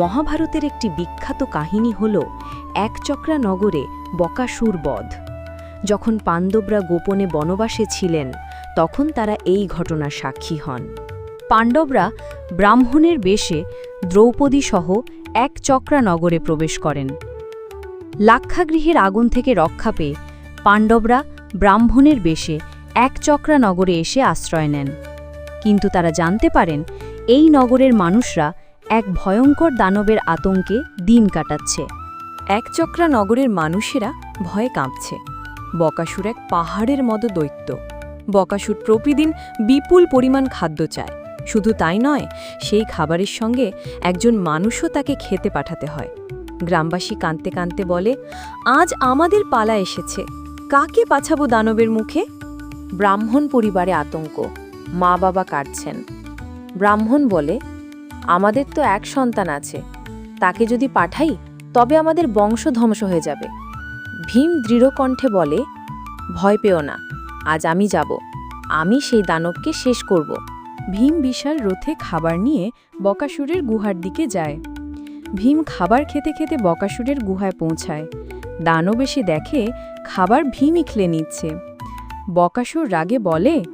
মহাভারতের একটি বিখ্যাত কাহিনী হল একচক্রা নগরে বকাসুর বধ। যখন পাণ্ডবরা গোপনে বনবাসে ছিলেন, তখন তারা এই ঘটনার সাক্ষী হন। পাণ্ডবরা ব্রাহ্মণের বেশে দ্রৌপদী সহ এক চক্রা নগরে প্রবেশ করেন। লাক্ষাগৃহের আগুন থেকে রক্ষা পেয়ে পাণ্ডবরা ব্রাহ্মণের বেশে এক চক্রা নগরে এসে আশ্রয় নেন। কিন্তু তারা জানতে পারেন, এই নগরের মানুষরা এক ভয়ঙ্কর দানবের আতঙ্কে দিন কাটাচ্ছে। একচক্রা নগরের মানুষেরা ভয়ে কাঁপছে। বকাসুর এক পাহাড়ের মতো দৈত্য। বকাসুর প্রতিদিন বিপুল পরিমাণ খাদ্য চায়। শুধু তাই নয়, সেই খাবারের সঙ্গে একজন মানুষও তাকে খেতে পাঠাতে হয়। গ্রামবাসী কাঁদতে কাঁদতে বলে, আজ আমাদের পালা এসেছে। কাকে পাছাবো দানবের মুখে? ব্রাহ্মণ পরিবারে আতঙ্ক। মা বাবা কাটছেন ব্রাহ্মণ বলে আমাদের তো এক সন্তান আছে। তাকে যদি পাঠাই, তবে আমাদের বংশ ধ্বংস হয়ে যাবে। ভীম দৃঢ় কণ্ঠে বলে, ভয় পেও না, আজ আমি যাব। আমি সেই দানবকে শেষ করব। ভীম বিশাল রথে খাবার নিয়ে বকাসুরের গুহার দিকে যায়। ভীম খাবার খেতে খেতে বকাসুরের গুহায় পৌঁছায়। দানব এসে দেখে, খাবার ভীমই খেলে নিচ্ছে। বকাসুর রাগে বলে,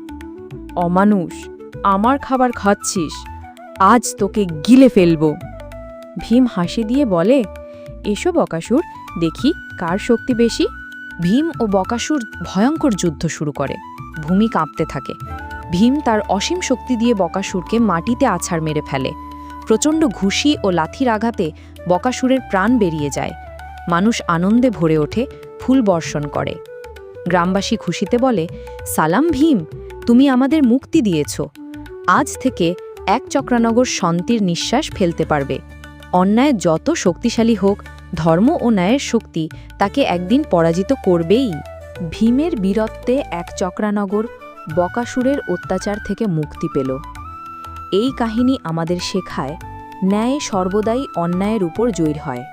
অমানুষ, আমার খাবার খাচ্ছিস। আজ তোকে গিলে ফেলব। ভীম হাসি দিয়ে বলে, এসো বকাসুর, দেখি কার শক্তি বেশি। ভীম ও বকাসুর ভয়ঙ্কর যুদ্ধ শুরু করে, ভূমি কাঁপতে থাকে। ভীম তার অসীম শক্তি দিয়ে বকাসুরকে মাটিতে আছাড় মেরে ফেলে। প্রচণ্ড ঘুষি ও লাথির আঘাতে বকাসুরের প্রাণ বেরিয়ে যায়। মানুষ আনন্দে ভরে ওঠে, ফুল বর্ষণ করে। গ্রামবাসী খুশিতে বলে, সালাম ভীম, তুমি আমাদের মুক্তি দিয়েছ। আজ থেকে এক চক্রানগর শান্তির নিঃশ্বাস ফেলতে পারবে। অন্যায় যত শক্তিশালী হোক, ধর্ম ও ন্যায়ের শক্তি তাকে একদিন পরাজিত করবেই। ভীমের বীরত্বে এক চক্রানগর বকাসুরের অত্যাচার থেকে মুক্তি পেল। এই কাহিনী আমাদের শেখায়, ন্যায় সর্বদাই অন্যায়ের উপর জয়ী হয়।